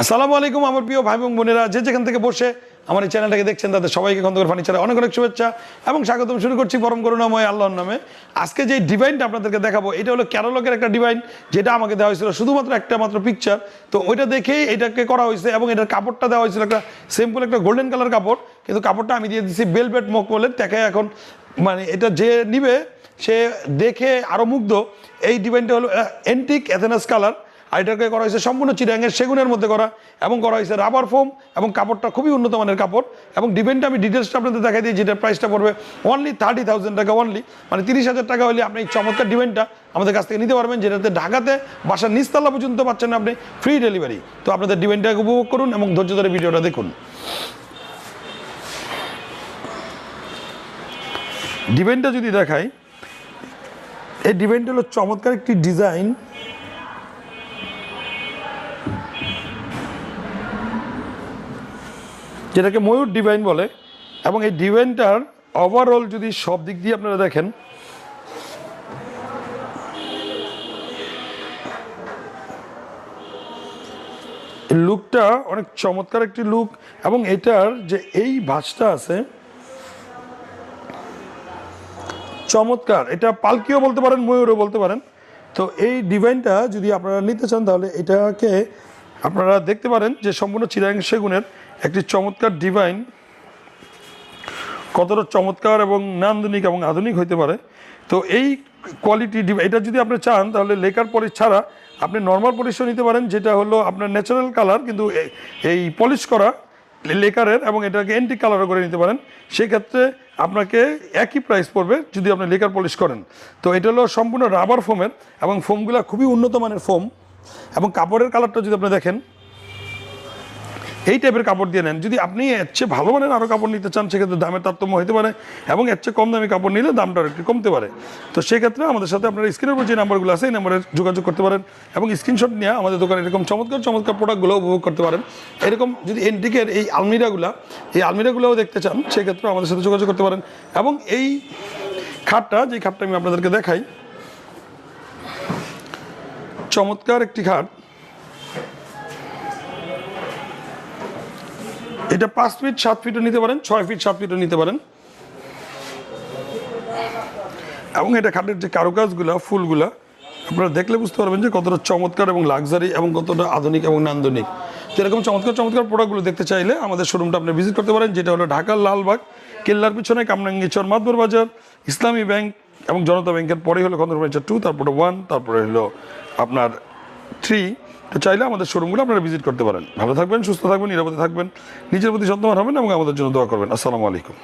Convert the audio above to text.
আসসালামু আলাইকুম, আমার প্রিয় ভাই এবং বোনেরা। যে যেখান থেকে বসে আমার এই চ্যানেলটাকে দেখছেন, তাদের সবাইকে খন্দকার ফার্নিচারে অনেক অনেক শুভেচ্ছা এবং স্বাগতম। শুরু করছি পরম করুণাময় আল্লাহর নামে। আজকে যে ডিভাইনটা আপনাদেরকে দেখাবো, এটা হলো ক্যাটালগের একটা ডিভাইন, যেটা আমাকে দেওয়া হয়েছিল শুধুমাত্র একটা মাত্র পিকচার তো ওইটা দেখেই এটাকে করা হয়েছে এবং এটার কাপড়টা দেওয়া হয়েছিল একটা সিম্পল একটা গোল্ডেন কালার কাপড়। কিন্তু কাপড়টা আমি দিয়ে দিচ্ছি বেলভেট মকমলের দেখে এখন মানে এটা যে নিবে, সে দেখে আরও মুগ্ধ। এই ডিভাইনটা হলো এন্টিক অ্যাথেনাস কালার আর এটাকে করা হয়েছে সম্পূর্ণ চিরাঙের সেগুনের মধ্যে করা এবং করা হয়েছে রাবার ফোম এবং কাপড়টা খুবই উন্নত মানের কাপড় এবং ডিভেন্টটা আমি ডিটেলসটা আপনাদের দেখাই দিই যেটা প্রাইসটা পড়বে অনলি থার্টি থাউজেন্ড টাকা অনলি মানে তিরিশ হাজার টাকা হলে আপনি এই চমৎকার ডিভেন্টটা আমাদের কাছ থেকে নিতে পারবেন, যেটাতে ঢাকাতে বাসার নিচতলা পর্যন্ত পাচ্ছেন আপনি ফ্রি ডেলিভারি তো আপনাদের ডিভেন্টটাকে উপভোগ করুন এবং ধৈর্য ধরে ভিডিওটা দেখুন। ডিভেন্টটা যদি দেখাই, এই ডিভেন্ট হলো চমৎকার একটি ডিজাইন যেটাকে ময়ূর ডিভাইন বলে, এবং এই ডিভাইনটার ওভারঅল যদি সব দিক দিয়ে আপনারা দেখেন লুকটা অনেক চমৎকার একটি লুক এবং এটার যে এই ভাঁজটা আছে, চমৎকার। এটা পালকিও বলতে পারেন, ময়ূরও বলতে পারেন। তো এই ডিভাইনটা যদি আপনারা নিতে চান, তাহলে এটাকে আপনারা দেখতে পারেন যে সম্পূর্ণ চিরাং সেগুনের একটি চমৎকার ডিভাইন কতটা চমৎকার এবং নান্দনিক এবং আধুনিক হইতে পারে। তো এই কোয়ালিটি এটা যদি আপনি চান, তাহলে লেকার পলিশ ছাড়া আপনি নর্মাল পলিশও নিতে পারেন, যেটা হলো আপনার ন্যাচারাল কালার কিন্তু এই পলিশ করা লেকারের এবং এটাকে অ্যান্টি কালারও করে নিতে পারেন। সেক্ষেত্রে আপনাকে একই প্রাইস পড়বে যদি আপনি লেকার পলিশ করেন। তো এটা হলো সম্পূর্ণ রাবার ফোমের এবং ফোমগুলো খুবই উন্নত মানের ফোম এবং কাপড়ের কালারটা যদি আপনি দেখেন এই টাইপের কাপড় দিয়ে নেন। যদি আপনি এর ভালো মানের আরও কাপড় নিতে চান, সেক্ষেত্রে দামের তারতম্য হতে পারে এবং এর চেয়ে কম দামি কাপড় নিলে দামটা একটু কমতে পারে। তো সেক্ষেত্রে আমাদের সাথে আপনার স্ক্রিনের উপর যে নাম্বারগুলো আছে, এই নাম্বারে যোগাযোগ করতে পারেন এবং স্ক্রিনশট নিয়ে আমাদের দোকানে এরকম চমৎকার চমৎকার প্রোডাক্টগুলো উপভোগ করতে পারেন। এরকম যদি এন্টিকের এই আলমিরাগুলা, এই আলমিরাগুলোও দেখতে চান, সেক্ষেত্রে আমাদের সাথে যোগাযোগ করতে পারেন। এবং এই খাটটা, যে খাটটা আমি আপনাদেরকে দেখাই, চমৎকার একটি খাট। এটা পাঁচ ফিট সাত ফিটও নিতে পারেন, ছয় ফিট সাত ফিটও নিতে পারেন। এবং এটা খাটের যে কারুকাজগুলা, ফুলগুলা, আপনারা দেখলে বুঝতে পারবেন যে কতটা চমৎকার এবং লাক্সারি এবং কতটা আধুনিক এবং নান্দনিক। তো এরকম চমৎকার চমৎকার প্রোডাক্টগুলো দেখতে চাইলে আমাদের শোরুমটা আপনি ভিজিট করতে পারেন, যেটা হলো ঢাকার লালবাগ, কেল্লার পিছনে কামরাঙ্গিচর মাদবর বাজার, ইসলামী ব্যাংক এবং জনতা ব্যাংকের পরে হলো খন্দর টু তারপরে ওয়ান তারপরে হলো আপনার থ্রি, তো চাইলে আমাদের শোরুমগুলো আপনারা ভিজিট করতে পারেন। ভালো থাকবেন, সুস্থ থাকবেন, নিরাপদে থাকবেন। নিজের প্রতি যত্নবান হবেন এবং আমাদের জন্য দোয়া করবেন। আসসালামু আলাইকুম।